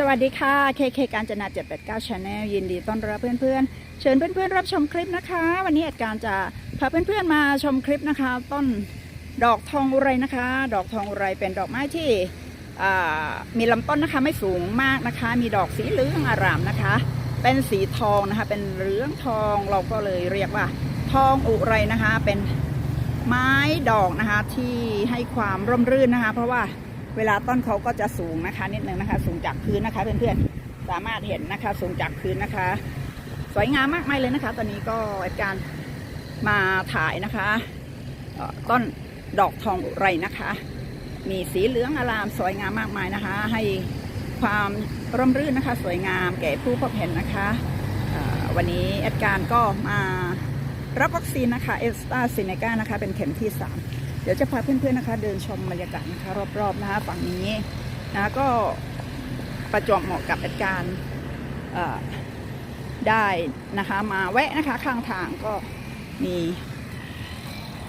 สวัสดีค่ะเคเคการจนา789 Channel ยินดีต้อนรับเพื่อนๆ เชิญเพื่อนๆ รับชมคลิปนะคะ วันนี้เหตุการณ์จะพาเพื่อนๆมาชมคลิปนะคะ ต้นดอกทองอุไรนะคะ ดอกทองอุไรเป็นดอกไม้ที่มีลำต้นนะคะไม่สูงมากนะคะ มีดอกสีเหลืองอารามนะคะ เป็นสีทองนะคะ เป็นเหลืองทองเราก็เลยเรียกว่า ทองอุไรนะคะ เป็นไม้ดอกนะคะที่ให้ความร่มรื่นนะคะ เพราะว่า เวลาต้นเขาก็จะสูงนะคะ นิดนึงนะคะ สูงจากพื้นนะคะ เพื่อนๆสามารถเห็นนะคะ สูงจากพื้นนะคะ สวยงามมากมายเลยนะคะ ตอนนี้ก็อาจารย์มาถ่ายนะคะต้นดอกทองอุไรนะคะ มีสีเหลืองอารามสวยงามมากมายนะคะ ให้ความร่มรื่นนะคะ สวยงามแก่ผู้พบเห็นนะคะวันนี้อาจารก็มารับวัคซีนนะคะเอสตาซิเนกานะคะ เป็นเข็มที่ 3 เดี๋ยวจะพาเพื่อนๆนะคะ เดินชมบรรยากาศนะคะ รอบๆนะคะฝั่งนี้นะก็ประจวบเหมาะกับเหตุการณ์ได้นะคะมาแวะนะคะข้างทางก็มี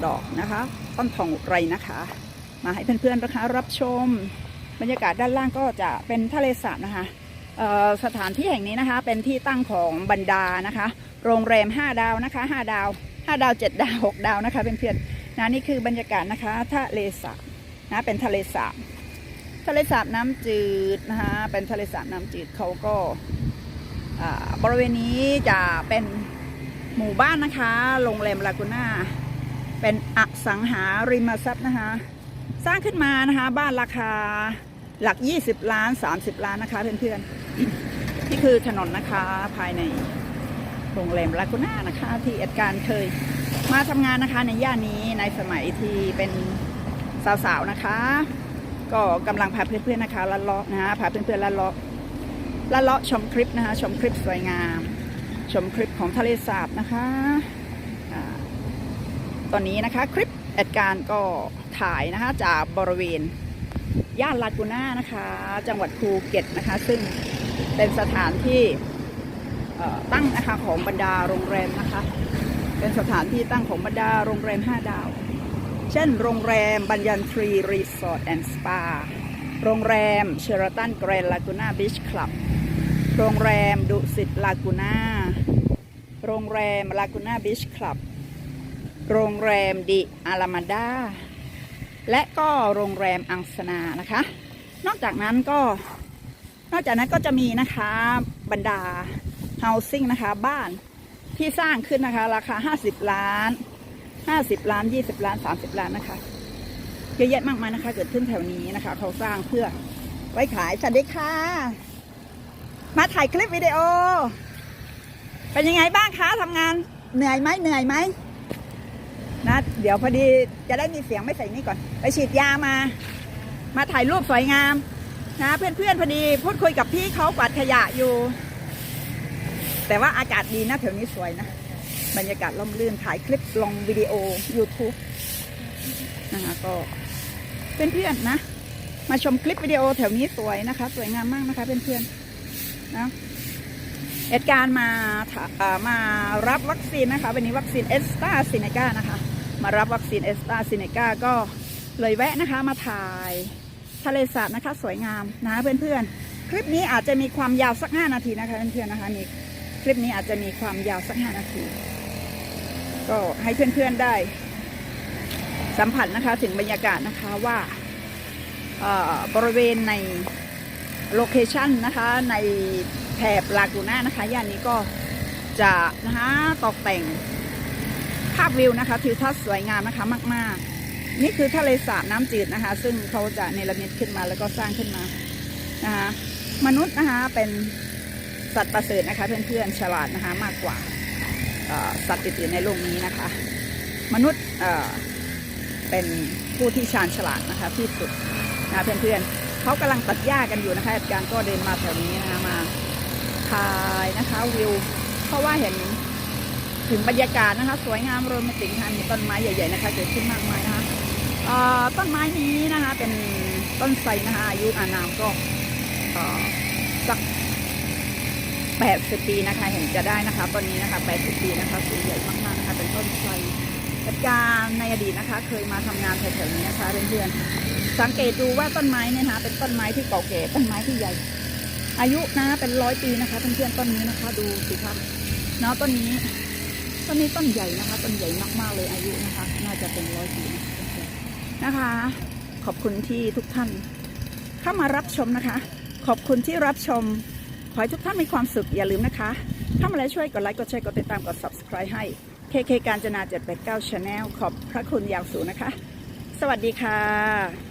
ดอกนะคะต้นทองไรนะคะ มาให้เพื่อนๆนะคะรับชมบรรยากาศด้านล่างก็จะเป็นทะเลสาบนะคะสถานที่แห่งนี้นะคะ เป็นที่ตั้งของบรรดานะคะ โรงแรม 5 ดาวนะคะ 5 ดาว 5 ดาว 7 ดาว 6 ดาวนะคะเพื่อนๆ นะนี่คือบรรยากาศนะคะทะเลสาบนะเป็นทะเลสาบทะเลสาบน้ำจืดนะคะเป็นทะเลสาบน้ำจืดเขาก็บริเวณนี้จะเป็นหมู่บ้านนะคะโรงแรมลากูน่าเป็นอสังหาริมทรัพย์นะคะ สร้างขึ้นมานะคะบ้านราคาหลัก 20 ล้าน 30 ล้านนะคะเพื่อนๆนี่คือถนนนะคะภายในโรงแรมลากูน่านะคะที่เอ็ดการเคย มาทำงานนะคะในย่านนี้ในสมัยที่เป็นสาวๆนะคะ ก็กำลังพาเพื่อนๆนะคะลัดเลาะนะคะพาเพื่อนๆลัดเลาะลัดเลาะชมคลิปนะคะชมคลิปสวยงาม ชมคลิปของทะเลสาบนะคะอาตอนนี้นะคะคลิปแอดการก็ถ่ายนะคะจากบริเวณย่านลากูน่านะคะ จังหวัดภูเก็ตนะคะ ซึ่งเป็นสถานที่ตั้งนะคะของบรรดาโรงแรมนะคะ เป็นสถานที่ตั้งของบรรดาโรงแรม 5 ดาว เช่น โรงแรมบัญญันทรีรีสอร์ทแอนด์สปา โรงแรมเชอร์ตันแกรนลากูน่าบีชคลับ โรงแรมดุสิตลากูน่า โรงแรมลากูน่าบีชคลับ โรงแรมดิอารามาดา และก็โรงแรมอังสนานะคะ นอกจากนั้นก็ นอกจากนั้นก็จะมีนะคะบรรดา housing นะคะบ้าน ที่สร้างขึ้นนะคะ ราคา50ล้าน50ล้าน20ล้าน30ล้านนะคะเยอะแยะมากมายนะคะ เกิดขึ้นแถวนี้นะคะ เขาสร้างเพื่อไว้ขายสวัสดีค่ะ มาถ่ายคลิปวิดีโอ เป็นยังไงบ้างคะทำงานเหนื่อยไหมเหนื่อยไหมนะเดี๋ยวพอดีจะได้มีเสียงไม่ใส่นี่ก่อน ไปฉีดยามา มาถ่ายรูปสวยงาม นะ เพื่อนๆพอดีพูดคุยกับพี่เขากวาดขยะอยู่ แต่ว่าอากาศดีนะแถวนี้สวยนะ บรรยากาศร่มรื่นถ่ายคลิปลงวิดีโอ YouTube นะคะก็เพื่อนๆนะ มาชมคลิปวิดีโอแถวนี้สวยนะคะ สวยงามมากนะคะเพื่อนๆนะเหตุการมาาเอ่อมารับวัคซีนนะคะ วันนี้วัคซีนเอสตาซิเนกานะคะ มารับวัคซีนเอสตาซิเนกาก็เลยแวะนะคะ มาถ่ายทะเลสาบนะคะ สวยงามนะเพื่อนๆ คลิปนี้อาจจะมีความยาวสัก 5 นาทีนะคะเพื่อนๆนะคะมี คลิปนี้อาจจะมีความยาวสักห้านาที ก็ให้เพื่อนๆได้ สัมผัสนะคะถึงบรรยากาศนะคะว่าเอ่อบริเวณในโลเคชันนะคะในแถบลากูน่านะคะย่านนี้ก็จะนะคะตกแต่งภาพวิวนะคะทิวทัศน์สวยงามนะคะมาก ๆ นี่คือทะเลสาบน้ำจืดนะคะ ซึ่งเขาจะเนรมิตขึ้นมาแล้วก็สร้างขึ้นมานะคะมนุษย์นะคะเป็น สัตว์ประเสริฐนะคะ เพื่อนๆฉลาดนะคะมากกว่าสัตว์อื่นๆในโลกนี้นะคะ มนุษย์เป็นผู้ที่ชาญฉลาดนะคะที่สุดนะเพื่อนๆเขากำลังตัดหญ้ากันอยู่นะคะอาจารย์ก็เดินมาแถวนี้นะคะมาถ่ายนะคะวิว เพราะว่าเห็นถึงบรรยากาศนะคะ สวยงามโรแมนติกค่ะมีต้นไม้ใหญ่ ๆนะคะเกิดขึ้นมากมายนะคะต้นไม้นี้นะคะเป็นต้นไทรนะคะอายุอานามก็สัก 80 ปีนะคะ เห็นจะได้นะคะต้นนี้นะคะ 80 ปีนะคะสูงใหญ่มากๆนะคะ เป็นต้นไทรเหตุการณ์ในอดีตนะคะ เคยมาทำงานแถวๆนี้นะคะเพื่อนๆสังเกตดูว่าต้นไม้เนี่ยนะคะเป็นต้นไม้ที่เก่าแก่ต้นไม้ที่ใหญ่ อายุนะเป็นร้อยปีนะคะเพื่อนๆต้นนี้นะคะ ดูสิคะเนาะต้นนี้ต้นนี้ต้นใหญ่นะคะต้นใหญ่มากๆเลยอายุนะคะ น่าจะเป็นร้อยปีนะคะนะคะขอบคุณที่ทุกท่าน เข้ามารับชมนะคะ ขอบคุณที่รับชม ขอให้ทุกท่านมีความสุขอย่าลืมนะคะ ถ้ามาแล้วช่วยกดไลค์กดแชร์กดติดตามกด subscribe ให้ KK การจนา 789 Channel ขอบพระคุณอย่างสูงนะคะ สวัสดีค่ะ